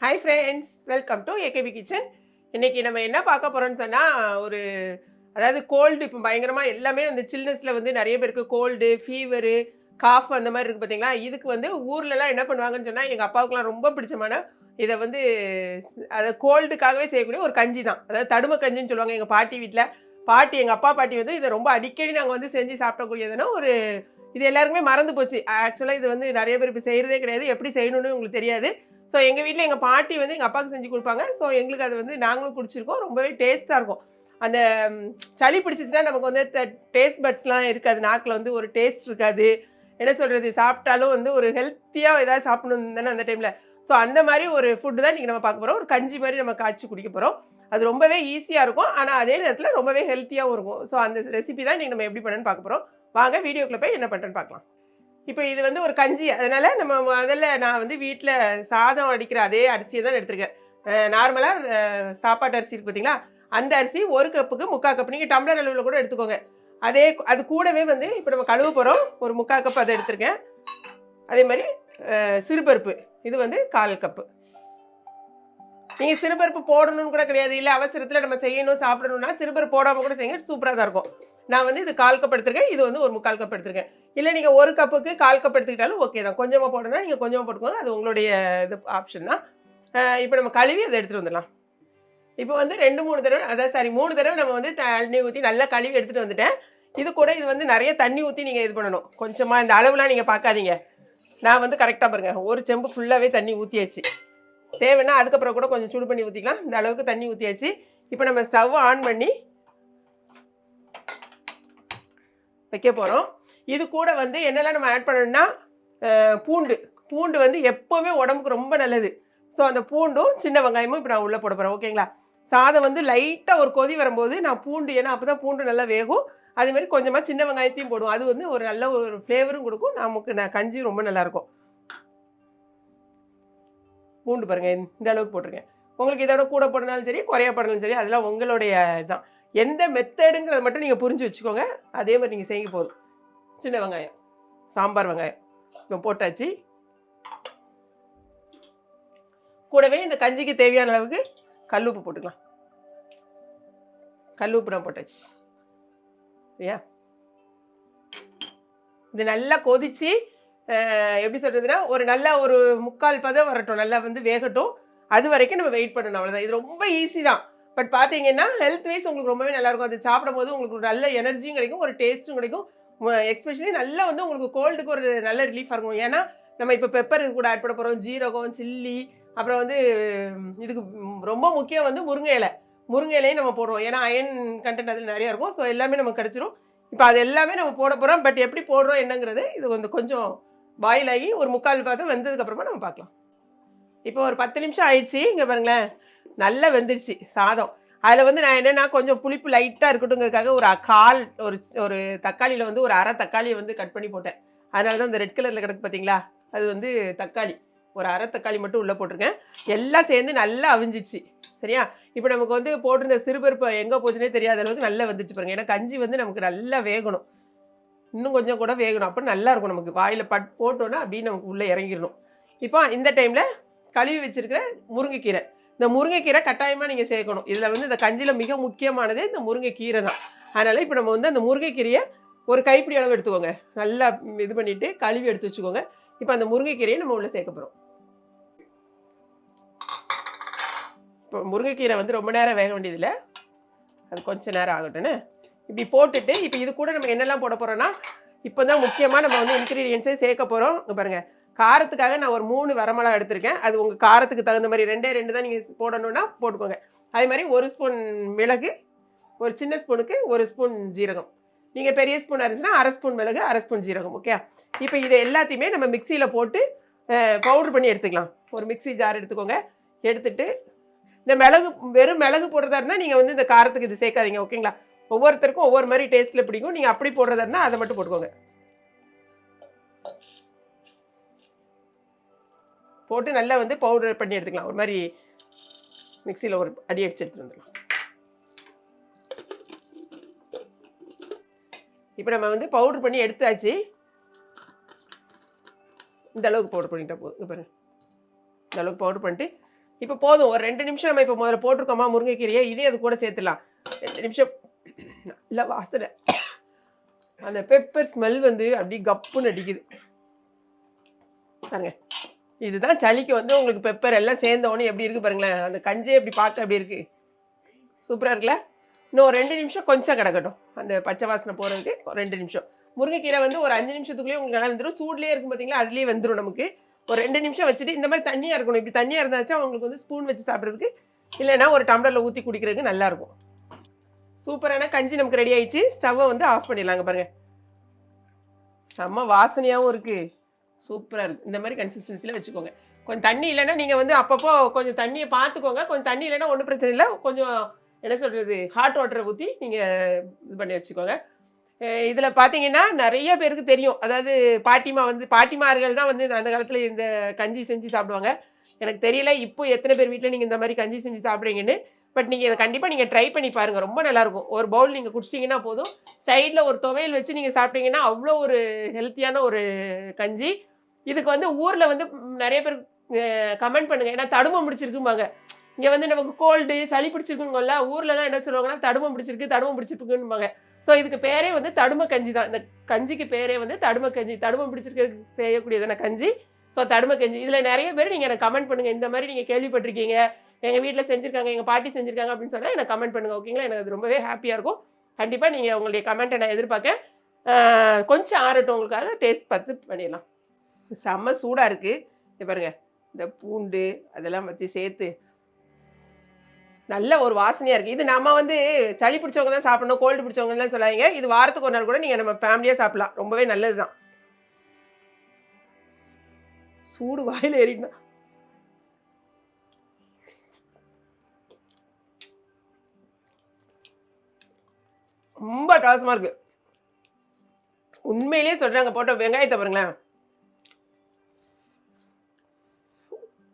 Hi friends welcome to AKP kitchen இன்றைக்கி நம்ம என்ன பார்க்க போகிறோன்னு சொன்னால் ஒரு அதாவது கோல்டு இப்போ பயங்கரமாக எல்லாமே அந்த சில்னஸில் வந்து நிறைய பேருக்கு கோல்டு ஃபீவரு காஃப் அந்த மாதிரி இருக்குது பார்த்தீங்களா இதுக்கு வந்து ஊர்லலாம் என்ன பண்ணுவாங்கன்னு சொன்னால் எங்கள் அப்பாவுக்குலாம் ரொம்ப பிடிச்சமான இதை வந்து அதை கோல்டுக்காகவே செய்யக்கூடிய ஒரு கஞ்சி தான். அதாவது தடும கஞ்சின்னு சொல்லுவாங்க எங்கள் பாட்டி வீட்டில் பாட்டி எங்கள் அப்பா பாட்டி வந்து இதை ரொம்ப அடிக்கடி நாங்கள் வந்து செஞ்சு சாப்பிடக்கூடியதுன்னா ஒரு இது எல்லாருக்குமே மறந்து போச்சு. ஆக்சுவலாக இது வந்து நிறைய பேர் இப்போ செய்கிறதே கிடையாது. எப்படி செய்யணும்னு உங்களுக்கு தெரியாது. ஸோ எங்கள் வீட்டில் எங்கள் பாட்டி வந்து எங்கள் அப்பாவுக்கு செஞ்சு கொடுப்பாங்க. ஸோ எங்களுக்கு அது வந்து நாங்களும் பிடிச்சிருக்கோம் ரொம்பவே டேஸ்ட்டாக இருக்கும். அந்த சளி பிடிச்சிச்சுன்னா நமக்கு வந்து டேஸ்ட் பட்ஸ்லாம் இருக்காது. நாக்கில் வந்து ஒரு டேஸ்ட் இருக்காது. என்ன சொல்கிறது சாப்பிட்டாலும் வந்து ஒரு ஹெல்த்தியாக ஏதாவது சாப்பிடணும் தானே அந்த டைமில் ஸோ அந்த மாதிரி ஒரு ஃபுட்டு தான் இன்றைக்கி நம்ம பார்க்க போகிறோம் ஒரு கஞ்சி மாதிரி நம்ம காய்ச்சி குடிக்க போகிறோம் அது ரொம்பவே ஈஸியாக இருக்கும். ஆனால் அதே நேரத்தில் ரொம்பவே ஹெல்த்தியாகவும் இருக்கும். ஸோ அந்த ரெசிபி தான் இன்றைக்கி நம்ம எப்படி பண்ணணும்னு பார்க்க போகிறோம் வாங்க வீடியோக்குள்ளே போய் என்ன பண்ணுறேன்னு பார்க்கலாம். இப்போ இது வந்து ஒரு கஞ்சி. அதனால் நம்ம முதல்ல நான் வந்து வீட்டில் சாதம் அடிக்கிற அதே அரிசியை தான் எடுத்திருக்கேன். நார்மலாக சாப்பாட்டு அரிசி இருக்கு பார்த்தீங்களா அந்த அரிசி ஒரு கப்புக்கு முக்கால் கப் நீங்கள் டம்ளர் அளவில் கூட எடுத்துக்கோங்க. அதே அது கூடவே வந்து இப்போ நம்ம கழுவ போகிறோம் ஒரு முக்கால் கப் அதை எடுத்திருக்கேன். அதே மாதிரி சிறுபருப்பு. இது வந்து கால் கப்பு. நீங்கள் சிறுபருப்பு போடணும்னு கூட கிடையாது. இல்லை அவசரத்தில் நம்ம செய்யணும் சாப்பிடணும்னா சிறுபருப்பு போடாமல் கூட செய்யுங்க. சூப்பராக தான் இருக்கும். நான் வந்து இது கால் கப் எடுத்திருக்கேன். இது வந்து ஒரு முக்கால் கப் எடுத்திருக்கேன். இல்லை நீங்கள் ஒரு கப்புக்கு கால் கப் எடுத்துக்கிட்டாலும் ஓகே தான். கொஞ்சமாக போடணும்னா நீங்கள் கொஞ்சமாக போட்டுக்கோங்க. அது உங்களுடைய இது ஆப்ஷன் தான். இப்போ நம்ம கழுவி அதை எடுத்துகிட்டு வந்துடலாம். இப்போ வந்து ரெண்டு மூணு தடவை அதான் சாரி மூணு தடவை நம்ம வந்து தண்ணி ஊற்றி நல்லா கழுவி எடுத்துகிட்டு வந்துட்டேன். இது கூட இது வந்து நிறைய தண்ணி ஊற்றி நீங்கள் இது பண்ணணும். கொஞ்சமாக இந்த அளவுலாம் நீங்கள் பார்க்காதீங்க. நான் வந்து கரெக்டாக பாருங்க. ஒரு செம்பு ஃபுல்லாகவே தண்ணி ஊற்றியாச்சு தேவைன்னா அதுக்கப்புறம் கூட கொஞ்சம் சூடு பண்ணி ஊற்றிக்கலாம் இந்த அளவுக்கு தண்ணி ஊற்றியாச்சு இப்போ நம்ம ஸ்டவ் ஆன் பண்ணி வைக்க போகிறோம் இது கூட வந்து என்னெல்லாம் நம்ம ஆட் பண்ணணும்னா பூண்டு. பூண்டு வந்து எப்போவுமே உடம்புக்கு ரொம்ப நல்லது. ஸோ அந்த பூண்டும் சின்ன வெங்காயமும் இப்போ நான் உள்ளே போட போகிறேன் ஓகேங்களா சாதம் வந்து லைட்டாக ஒரு கொதி வரும்போது நான் பூண்டு ஏன்னா அப்போ தான் பூண்டு நல்லா வேகும். அதே கொஞ்சமாக சின்ன வெங்காயத்தையும் போடுவோம். அது வந்து ஒரு நல்ல ஒரு ஃப்ளேவரும் கொடுக்கும். நமக்கு நான் கஞ்சி ரொம்ப நல்லாயிருக்கும் பூண்டு பாருங்கள் இந்த அளவுக்கு போட்டிருக்கேன். உங்களுக்கு இதோட கூட போடனாலும் சரி குறைய போடனாலும் சரி அதெல்லாம் உங்களுடைய இதுதான் எந்த மெத்தடுங்கிறத மட்டும் நீங்கள் புரிஞ்சு வச்சுக்கோங்க. அதே மாதிரி நீங்கள் செய்ய போதும். சின்ன வெங்காயம் சாம்பார் வெங்காயம். இப்போ போட்டாச்சு. கூடவே இந்த கஞ்சிக்கு தேவையான அளவுக்கு கல் உப்பு போட்டுக்கலாம். கல் உப்பு நான் போட்டாச்சு. சரியா? இது நல்லா கொதிச்சு எப்படி சொல்கிறதுனா ஒரு நல்ல ஒரு முக்கால் பதம் வரட்டும். நல்லா வந்து வேகட்டும். அது வரைக்கும் நம்ம வெயிட் பண்ணணும். அவ்வளோதான் இது ரொம்ப ஈஸி தான். பட் பார்த்தீங்கன்னா ஹெல்த் வைஸ் உங்களுக்கு ரொம்பவே நல்லாயிருக்கும் அது சாப்பிடும் போது உங்களுக்கு ஒரு நல்ல எனர்ஜியும் கிடைக்கும். ஒரு டேஸ்ட்டும் கிடைக்கும். எஸ்பெஷலி நல்லா வந்து உங்களுக்கு கோல்டுக்கு ஒரு நல்ல ரிலீஃபாக இருக்கும். ஏன்னா நம்ம இப்போ பெப்பர் கூட ஆட் பண்ண போகிறோம் ஜீரகம் சில்லி அப்புறம் வந்து இதுக்கு ரொம்ப முக்கியம் வந்து முருங்கை இலை. முருங்கை இலையும் நம்ம போடுறோம். ஏன்னா அயன் கண்டென்ட் அதில் நிறையா இருக்கும். ஸோ எல்லாமே நமக்கு கிடச்சிரும். இப்போ அது எல்லாமே நம்ம போட போகிறோம் பட் எப்படி போடுறோம் என்னங்கிறது இது வந்து கொஞ்சம் பாயில் ஆகி ஒரு முக்கால் பார்த்து வெந்ததுக்கப்புறமா நம்ம பார்க்கலாம். இப்போ ஒரு பத்து நிமிஷம் ஆயிடுச்சு. இங்கே பாருங்களேன். நல்லா வெந்துடுச்சு சாதம். அதில் வந்து நான் என்னென்னா கொஞ்சம் புளிப்பு லைட்டாக இருக்கட்டுங்கிறதுக்காக ஒரு கால் ஒரு ஒரு தக்காளியில் வந்து ஒரு அரை தக்காளியை வந்து கட் பண்ணி போட்டேன். அதனால தான் இந்த ரெட் கலரில் கிடக்கு பார்த்தீங்களா அது வந்து தக்காளி. ஒரு அரை தக்காளி மட்டும் உள்ளே போட்டிருக்கேன். எல்லாம் சேர்ந்து நல்லா அவிஞ்சிடுச்சு. சரியா? இப்போ நமக்கு வந்து போட்டிருந்த சிறுபருப்பு எங்கே போச்சுனே தெரியாத அளவுக்கு நல்லா வந்துச்சு பாருங்க. ஏன்னா கஞ்சி வந்து நமக்கு நல்லா வேகணும். இன்னும் கொஞ்சம் கூட வேகணும். அப்போ நல்லா இருக்கும் நமக்கு. வாயில் பட் போட்டோன்னா அப்படியே நமக்கு உள்ளே இறங்கிடணும். இப்போ இந்த டைமில் கழுவி வச்சுருக்கிற முருங்கைக்கீரை. இந்த முருங்கைக்கீரை கட்டாயமாக நீங்கள் சேர்க்கணும். இதில் வந்து இந்த கஞ்சியில் மிக முக்கியமானது இந்த முருங்கைக்கீரை தான். அதனால் இப்போ நம்ம வந்து அந்த முருங்கைக்கீரையை ஒரு கைப்பிடி அளவு எடுத்துக்கோங்க. நல்லா இது பண்ணிவிட்டு கழுவி எடுத்து வச்சுக்கோங்க. இப்போ அந்த முருங்கைக்கீரையை நம்ம உள்ளே சேர்க்க போகிறோம் இப்போ முருங்கைக்கீரை வந்து ரொம்ப நேரம் வேக வேண்டியதில்லை. அது கொஞ்ச நேரம் ஆகட்டும்னு. இப்படி போட்டுட்டு இப்போ இது கூட நம்ம என்னெல்லாம் போட போகிறோன்னா இப்போ தான் முக்கியமாக நம்ம வந்து இன்க்ரீடியன்ஸே சேர்க்க போகிறோம் பாருங்கள் காரத்துக்காக நான் ஒரு மூணு வரமிளகா எடுத்திருக்கேன். அது உங்கள் காரத்துக்கு தகுந்த மாதிரி ரெண்டே ரெண்டு தான் நீங்கள் போடணும்னா போட்டுக்கோங்க. அதே மாதிரி ஒரு ஸ்பூன் மிளகு ஒரு சின்ன ஸ்பூனுக்கு ஒரு ஸ்பூன் ஜீரகம். நீங்கள் பெரிய ஸ்பூன் இருந்துச்சுன்னா அரை ஸ்பூன் மிளகு அரை ஸ்பூன் ஜீரகம் ஓகே இப்போ இதை எல்லாத்தையுமே நம்ம மிக்சியில் போட்டு பவுட்ரு பண்ணி எடுத்துக்கலாம். ஒரு மிக்சி ஜார் எடுத்துக்கோங்க. எடுத்துட்டு இந்த மிளகு வெறும் மிளகு போடுறதா இருந்தால் நீங்கள் வந்து இந்த காரத்துக்கு இது சேர்க்காதீங்க ஓகேங்களா ஒவ்வொருத்தருக்கும் ஒவ்வொரு மாதிரி டேஸ்ட்டில் பிடிக்கும். நீங்கள் அப்படி போடுறதா இருந்தால் அதை மட்டும் போட்டுக்கோங்க. போட்டு நல்லா வந்து பவுடர் பண்ணி எடுத்துக்கலாம். ஒரு மாதிரி மிக்சியில் ஒரு அடி அடிச்சு எடுத்துட்டு வந்துடலாம். இப்போ நம்ம வந்து பவுடர் பண்ணி எடுத்தாச்சு. இந்த அளவுக்கு பவுடர் பண்ணிட்டா போதும். பாருங்க இந்த அளவுக்கு பவுடர் பண்ணிட்டு இப்போ போதும். ஒரு ரெண்டு நிமிஷம் நம்ம இப்போ முதல்ல போட்டிருக்கோமா முருங்கைக்கீரையை? இதே அது கூட சேர்த்துலாம் ரெண்டு நிமிஷம். நல்லா வாசனை. அந்த பெப்பர் ஸ்மெல் வந்து அப்படியே கப்புன்னு அடிக்குது. பாருங்க. இதுதான் சளிக்கு வந்து உங்களுக்கு பெப்பர் எல்லாம் சேர்ந்தவொடனே எப்படி இருக்கு பாருங்களேன். அந்த கஞ்சி எப்படி பார்க்க எப்படி இருக்கு? சூப்பராக இருக்குல்ல? இன்னும் ஒரு ரெண்டு நிமிஷம் கொஞ்சம் கிடக்கட்டும். அந்த பச்சை வாசனை போகிறதுக்கு ஒரு ரெண்டு நிமிஷம். முருங்கைக்கீரை வந்து ஒரு அஞ்சு நிமிஷத்துக்குள்ளேயே உங்களுக்கு நல்லா வந்துடும் சூட்லேயே இருக்கும் பார்த்தீங்களா அதுலேயே வந்துடும் நமக்கு. ஒரு ரெண்டு நிமிஷம் வச்சுட்டு இந்த மாதிரி தண்ணியாக இருக்கணும். இப்படி தண்ணியாக இருந்தாச்சும் உங்களுக்கு வந்து ஸ்பூன் வச்சு சாப்பிட்றதுக்கு இல்லைன்னா ஒரு டம்ளரில் ஊற்றி குடிக்கிறதுக்கு நல்லாயிருக்கும் சூப்பரான கஞ்சி நமக்கு ரெடி ஆயிடுச்சு. ஸ்டவ்வை வந்து ஆஃப் பண்ணிடலாங்க பாருங்கள் செம்ம வாசனையாகவும் இருக்குது சூப்பராக இருக்குது இந்த மாதிரி கன்சிஸ்டன்சியில் வச்சுக்கோங்க. கொஞ்சம் தண்ணி இல்லைன்னா நீங்கள் வந்து அப்பப்போ கொஞ்சம் தண்ணியை பார்த்துக்கோங்க கொஞ்சம் தண்ணி இல்லைன்னா ஒன்றும் பிரச்சனை இல்லை. கொஞ்சம் என்ன சொல்கிறது ஹாட் வாட்டரை ஊற்றி நீங்கள் இது பண்ணி வச்சுக்கோங்க. இதில் பார்த்தீங்கன்னா நிறைய பேருக்கு தெரியும். அதாவது பாட்டிமா வந்து பாட்டிமார்கள் தான் வந்து அந்த காலத்தில் இந்த கஞ்சி செஞ்சு சாப்பிடுவாங்க. எனக்கு தெரியல இப்போ எத்தனை பேர் வீட்டில் நீங்கள் இந்த மாதிரி கஞ்சி செஞ்சு சாப்பிட்றீங்கன்னு. பட் நீங்கள் இதை கண்டிப்பாக நீங்கள் ட்ரை பண்ணி பாருங்கள் ரொம்ப நல்லாயிருக்கும் ஒரு பவுல் நீங்கள் குடிச்சிங்கன்னா போதும். சைடில் ஒரு துவையல் வச்சு நீங்கள் சாப்பிட்டீங்கன்னா அவ்வளோ ஒரு ஹெல்த்தியான ஒரு கஞ்சி. இதுக்கு வந்து ஊரில் வந்து நிறைய பேர் கமெண்ட் பண்ணுங்க. ஏன்னா தடுமம் பிடிச்சிருக்கும்பாங்க. இங்கே வந்து நமக்கு கோல்டு சளி பிடிச்சிருக்குங்கல்ல ஊர்லலாம் என்ன சொல்லுவாங்கன்னா தடுமம் பிடிச்சிருக்கு தடுமம் பிடிச்சிருக்குன்னுபாங்க ஸோ இதுக்கு பேரே வந்து தடும கஞ்சி தான். இந்த கஞ்சிக்கு பேரே வந்து தடும கஞ்சி. தடுமம் பிடிச்சிருக்கு செய்யக்கூடியதான கஞ்சி. ஸோ தடும கஞ்சி. இதில் நிறைய பேர் நீங்கள் எனக்கு கமெண்ட் பண்ணுங்கள் இந்த மாதிரி நீங்கள் கேள்விப்பட்டிருக்கீங்க. எங்கள் வீட்டில் செஞ்சுருக்காங்க எங்கள் பாட்டி செஞ்சுருக்காங்க அப்படின்னு சொன்னால் எனக்கு கமெண்ட் பண்ணுங்கள் ஓகேங்களா எனக்கு அது ரொம்பவே ஹாப்பியாக இருக்கும். கண்டிப்பாக நீங்கள் உங்களுடைய கமெண்ட்டை நான் எதிர்பார்க்கேன். கொஞ்சம் ஆறட்டும் உங்களுக்காக. டேஸ்ட் பார்த்து பண்ணிடலாம். செம்ம சூடாக இருக்குது இது பாருங்க. இந்த பூண்டு அதெல்லாம் பற்றி சேர்த்து நல்ல ஒரு வாசனையாக இருக்குது இது நம்ம வந்து சளி பிடிச்சவங்க தான் சாப்பிடணும் கோல்டு பிடிச்சவங்கலாம் சொல்லாதீங்க. இது வாரத்துக்கு ஒரு நாள் கூட நீங்கள் நம்ம ஃபேமிலியாக சாப்பிட்லாம். ரொம்பவே நல்லது தான் சூடு வாயில் ஏறிடணும் ரொம்ப டாசமாக இருக்குது உண்மையிலேயே சொல்கிறாங்க போட்ட வெங்காயத்தை பாருங்களேன்.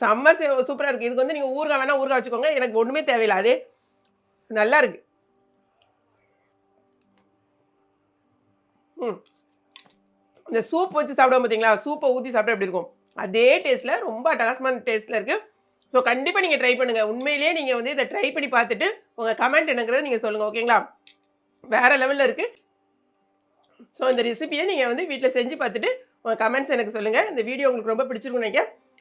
செம்ம சூப்பராக இருக்குது இதுக்கு வந்து நீங்கள் ஊறுகாய் வேணால் ஊறுகாய் வச்சுக்கோங்க. எனக்கு ஒன்றுமே தேவையில்லை. அது நல்லா இருக்கு. ம். இந்த சூப் வச்சு சாப்பிடுவோம் பார்த்தீங்களா சூப்பை ஊற்றி சாப்பிட்டா எப்படி இருக்கும்? அதே டேஸ்ட்டில் ரொம்ப அட்டகாசமான டேஸ்ட்டில் இருக்குது ஸோ கண்டிப்பாக நீங்கள் ட்ரை பண்ணுங்கள் உண்மையிலேயே நீங்கள் வந்து இதை ட்ரை பண்ணி பார்த்துட்டு உங்கள் கமெண்ட் என்னங்கிறத நீங்கள் சொல்லுங்கள் ஓகேங்களா வேறு லெவலில் இருக்குது ஸோ இந்த ரெசிபியை நீங்கள் வந்து வீட்டில் செஞ்சு பார்த்துட்டு உங்கள் கமெண்ட்ஸ் எனக்கு சொல்லுங்கள் இந்த வீடியோ உங்களுக்கு ரொம்ப பிடிச்சிருக்கும் நினைக்கிறேன்.